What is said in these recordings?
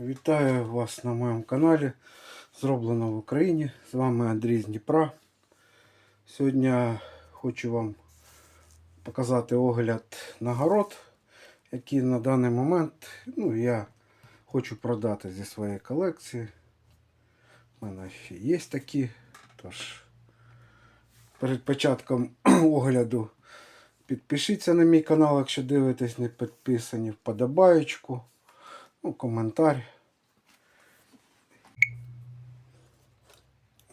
Вітаю вас на моєму каналі. Зроблено в Україні. З вами Андрій з Дніпра. Сьогодні хочу вам показати огляд нагород, які на даний момент ну, я хочу продати зі своєї колекції. У мене ще є такі. Тож перед початком огляду підпишіться на мій канал, якщо дивитесь, не підписані, вподобаєчку. Ну, коментар.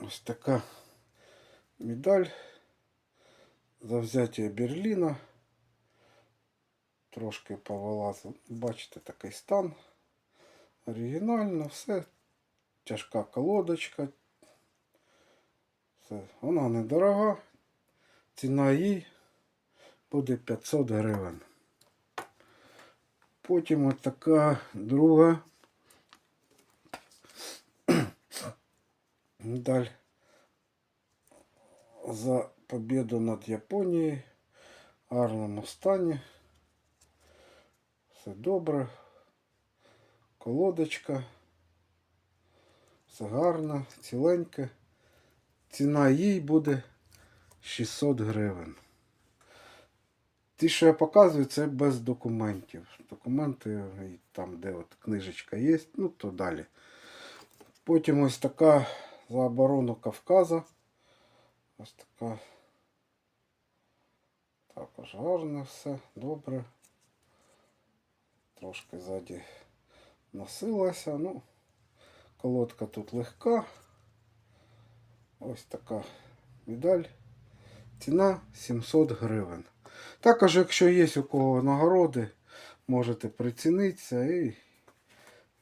Ось така медаль за взяття Берліна. Трошки повилазив. Бачите, такий стан. Оригінально, все. Тяжка колодочка. Все. Вона недорога. Ціна їй буде 500 гривень. Потім от така друга медаль за победу над Японією. В гарному стані. Все добре. Колодочка. Все гарно, ціленьке. Ціна їй буде 600 гривень. Ті, що я показую, це без документів. Документи там, де от книжечка є, ну то далі. Потім ось така за оборону Кавказа. Ось така. Також гарно все, добре. Трошки ззаді носилася. Ну, колодка тут легка. Ось така медаль. Ціна 700 гривень. Також, якщо є у кого нагороди, можете прицінитися і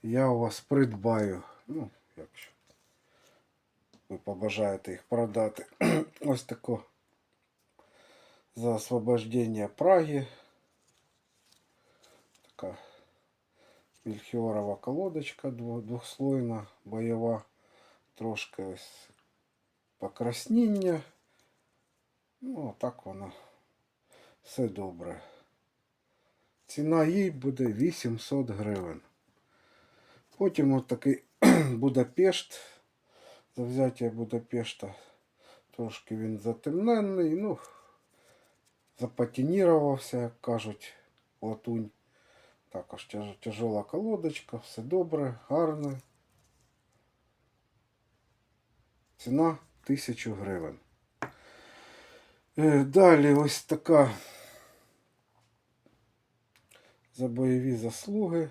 я у вас придбаю. Ну, якщо ви побажаєте їх продати. Ось тако за освобождення Праги. Така мільхіорова колодочка дво- двохслойна, бойова. Трошки ось покраснення. Ну, так вона все добре. Ціна їй буде 800 гривень. Потім от такий Будапешт. За взяття Будапешта. Трошки він затемнений. Ну, запатінірувався, як кажуть, латунь. Також тяжела колодочка, все добре, гарне. Ціна 1000 гривень. Е, Далі ось така за бойові заслуги.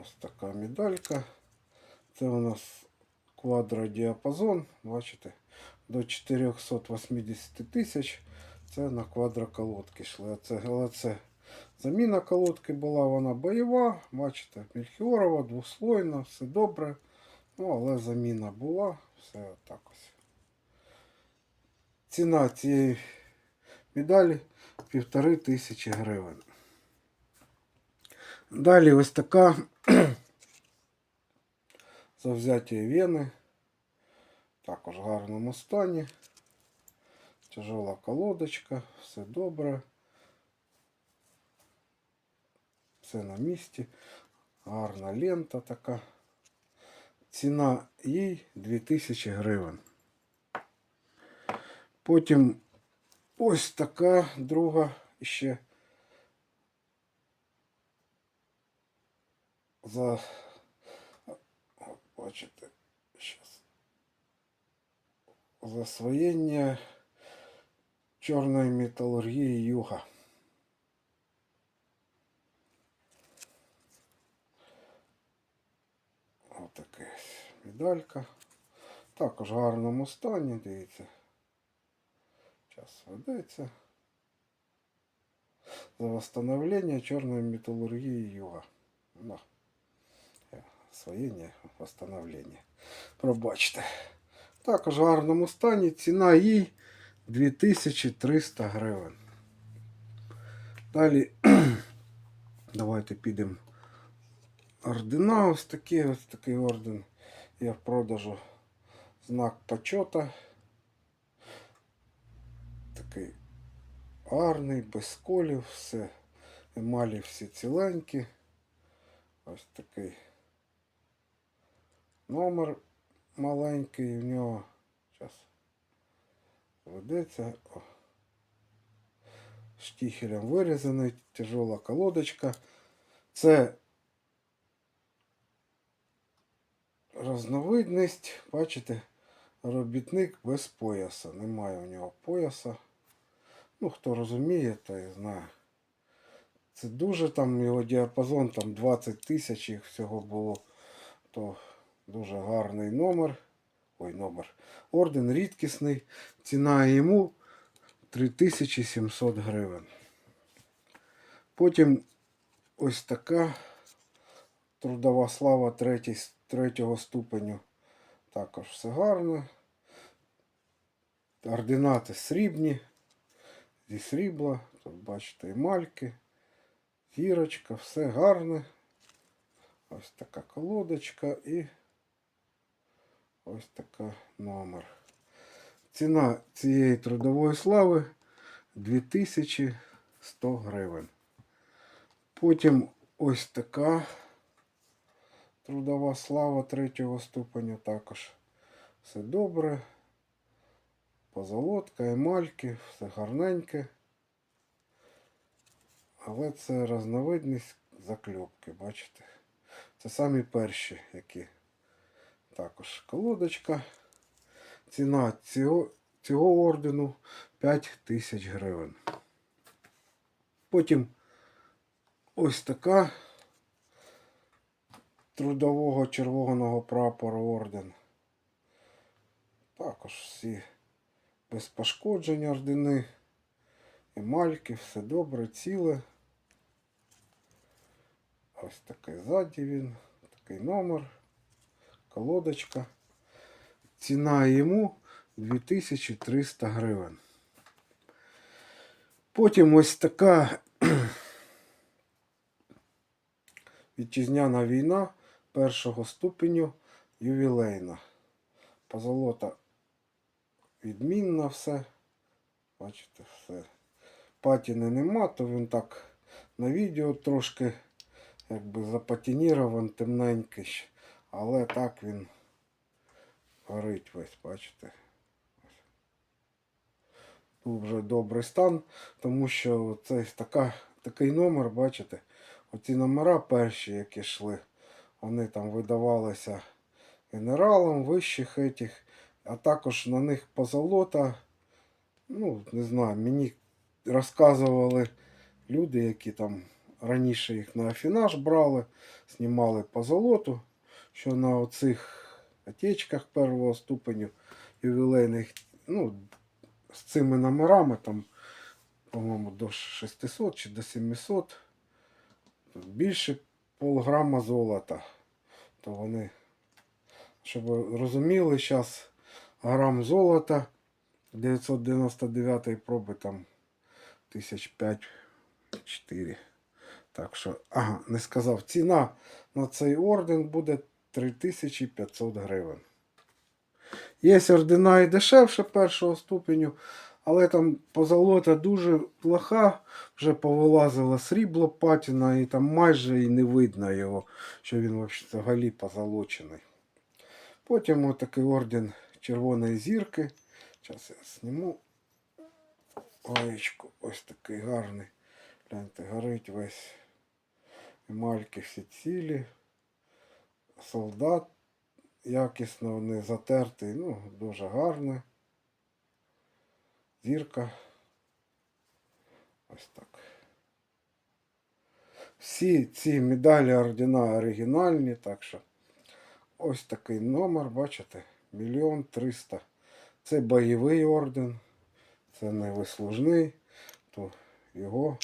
Ось така медалька. Це у нас квадродіапазон, бачите, до 480 тисяч. Це на квадроколодки йшли. Це, але це заміна колодки була, вона бойова. Бачите, мільхіорова, двослойна, все добре. Ну, але заміна була, все так. Ціна цієї медалі півтори тисячі гривень. Далі ось така завзяття Вени. Також в гарному стані. Тяжела колодочка, все добре. Все на місці. Гарна лента така. Ціна їй 2000 гривень. Потім ось така друга ще за бачите щас засвоєння чорної металургії юга. Отака медалька. Також в гарному стані, дивіться. Час ведеться. За восстановление чорної металургії юга. Да. Освоєння, восстановлення. Пробачте. Також в гарному стані. Ціна їй 2300 гривень. Далі давайте підемо. Ордена ось такі, ось такий орден. Я в продажу знак почета. Такий гарний, без колів, все. Емалі всі ціленькі. Ось такий номер маленький в нього. Зараз ведеться. О. Штіхелем вирізаний, тяжола колодочка. Це Разновидність, бачите, робітник без пояса. Немає у нього пояса. Ну, хто розуміє, той знає. Це дуже там його діапазон, там 20 тисяч їх всього було. То дуже гарний номер. Ой, номер. Орден рідкісний. Ціна йому 3700 гривень. Потім ось така трудова слава третій, третього ступеню. Також все гарно. Ординати срібні. Зі срібла. Тут бачите емальки. Зірочка, все гарне. Ось така колодочка і ось така номер. Ціна цієї трудової слави 2100 гривень. Потім ось така трудова слава третього ступеню також. Все добре. Позолотка, емальки, все гарненьке. Але це разновидність закльопки, бачите? Це самі перші, які. Також колодочка. Ціна цього, цього ордену 5 тисяч гривень. Потім ось така трудового червоного прапору орден. Також всі без пошкоджень ордени, емальки, все добре, ціле. Ось такий ззаді він, такий номер, колодочка. Ціна йому 2300 гривень. Потім ось така вітчизняна війна першого ступеню ювілейна. Позолота відмінна все. Бачите, все. Патіни нема, то він так на відео трошки якби запатінірований, темненький. Але так він горить весь, бачите. Тут вже добрий стан, тому що це така, такий номер, бачите, оці номера перші, які йшли, вони там видавалися генералам вищих етіх, а також на них позолота. Ну, не знаю, мені розказували люди, які там раніше їх на афінаж брали, знімали позолоту, що на оцих отечках першого ступеню ювілейних, ну, з цими номерами, там, по-моєму, до 600 чи до 700, тут більше полграма золота. То вони, щоб розуміли, зараз грам золота 999 проби там 1005-4. Так що, ага, не сказав. Ціна на цей орден буде 3500 гривень. Є ордена і дешевше першого ступеню, але там позолота дуже плоха, вже повилазила срібло патіна, і там майже і не видно його, що він взагалі позолочений. Потім отакий орден Червоної зірки. Зараз я зніму гаєчку. Ось такий гарний. Гляньте, горить весь емальки всі цілі. Солдат якісно не затертий, ну, дуже гарний. Зірка. Ось так. Всі ці медалі ордена оригінальні, так що ось такий номер, бачите, мільйон триста. Це бойовий орден, це не вислужний, то його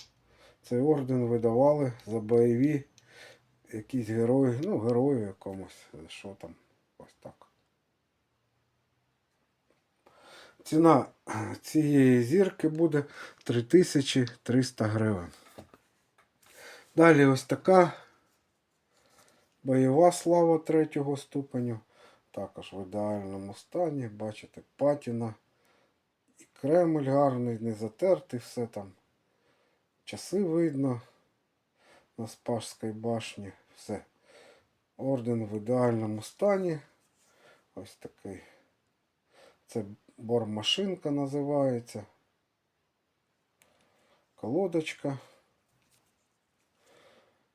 цей орден видавали за бойові якісь герої, ну, герою якомусь, що там, ось так. Ціна цієї зірки буде 3300 гривень. Далі ось така бойова слава третього ступеню. Також в ідеальному стані. Бачите, патіна. І Кремль гарний, не затертий, все там. Часи видно на Спасській башні. Все. Орден в ідеальному стані. Ось такий. Це бормашинка називається. Колодочка.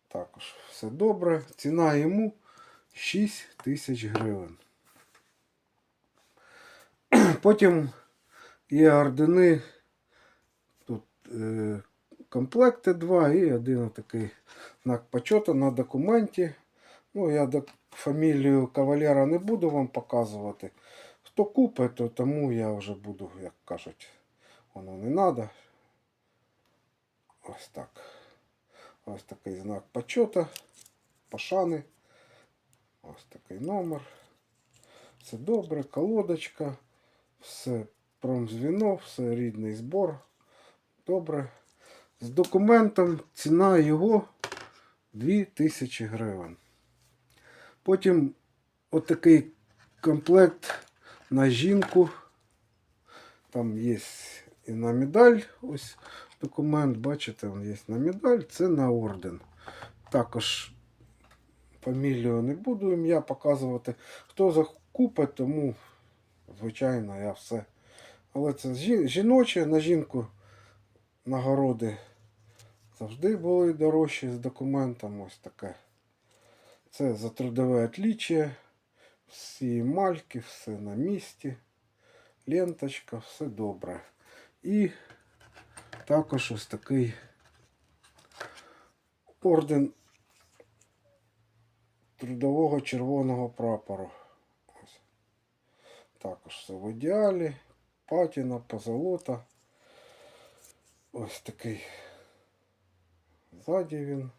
Також все добре. Ціна йому 6 тисяч гривень. Потім є ордени. Тут е, комплекти два і один такий знак почету на документі. Ну, я фамілію кавалера не буду вам показувати. Хто купить, то тому я вже буду, як кажуть, воно не треба. Ось так. Ось такий знак почета, пошани. Ось такий номер. Все добре, колодочка, все промзвіно, все рідний збор. Добре. З документом ціна його 2000 гривень. Потім отакий комплект на жінку. Там є і на медаль. Ось документ, бачите, є на медаль, це на орден. Також фамілію не буду ім'я показувати. Хто закупить, тому, звичайно, я все. Але це жіноче, на жінку нагороди завжди були дорожчі з документом. Ось таке. Це за трудове отличие. Всі мальки, все на місці. Ленточка, все добре. І також ось такий орден трудового червоного прапору. Також все в ідеалі. Патіна, позолота. Ось такий. Ззаді він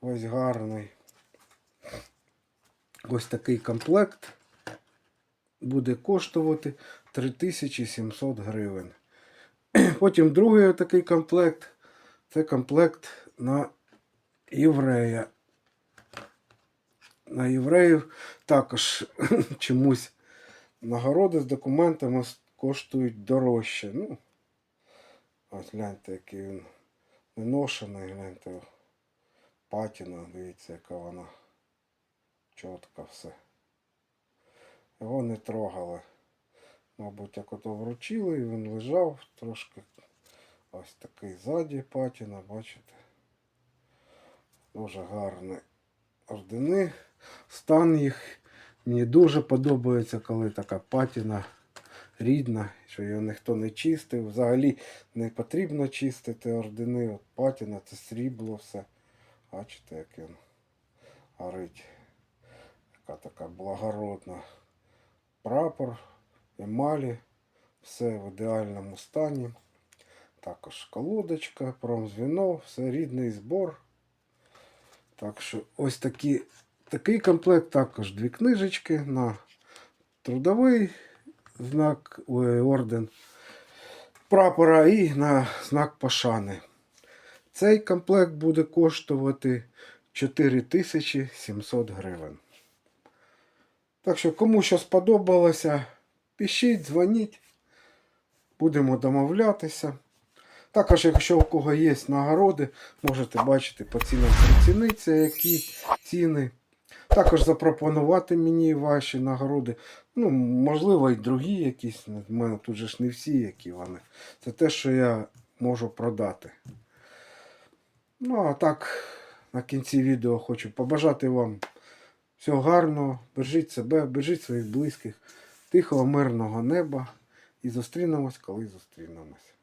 весь гарний. Ось такий комплект буде коштувати 3700 гривень. Потім другий такий комплект. Це комплект на єврея. На євреїв також чомусь нагороди з документами коштують дорожче. Ну, ось гляньте, який він неношений, гляньте. Патіна, дивіться, яка вона чітко все. Його не трогали. Мабуть, як ото вручили, і він лежав трошки. Ось такий ззаді патіна, бачите. Дуже гарні ордени. Стан їх мені дуже подобається, коли така патіна рідна, що його ніхто не чистив. Взагалі не потрібно чистити ордени. От патіна це срібло все. Бачите, як він горить. Яка така благородна. Прапор, емалі, все в ідеальному стані. Також колодочка, промзвіно, все рідний збор. Так що ось такі, такий комплект, також дві книжечки на трудовий знак орден прапора і на знак пошани. Цей комплект буде коштувати 4700 гривень. Так що, кому що сподобалося, пишіть, дзвоніть, будемо домовлятися. Також, якщо у кого є нагороди, можете бачити по цінам прицінитися, які ціни. Також запропонувати мені ваші нагороди. Ну, можливо, і другі якісь. У мене тут же ж не всі, які вони. Це те, що я можу продати. Ну, а так, на кінці відео хочу побажати вам всього гарного. Бережіть себе, бережіть своїх близьких, тихого, мирного неба. І зустрінемось, коли зустрінемось.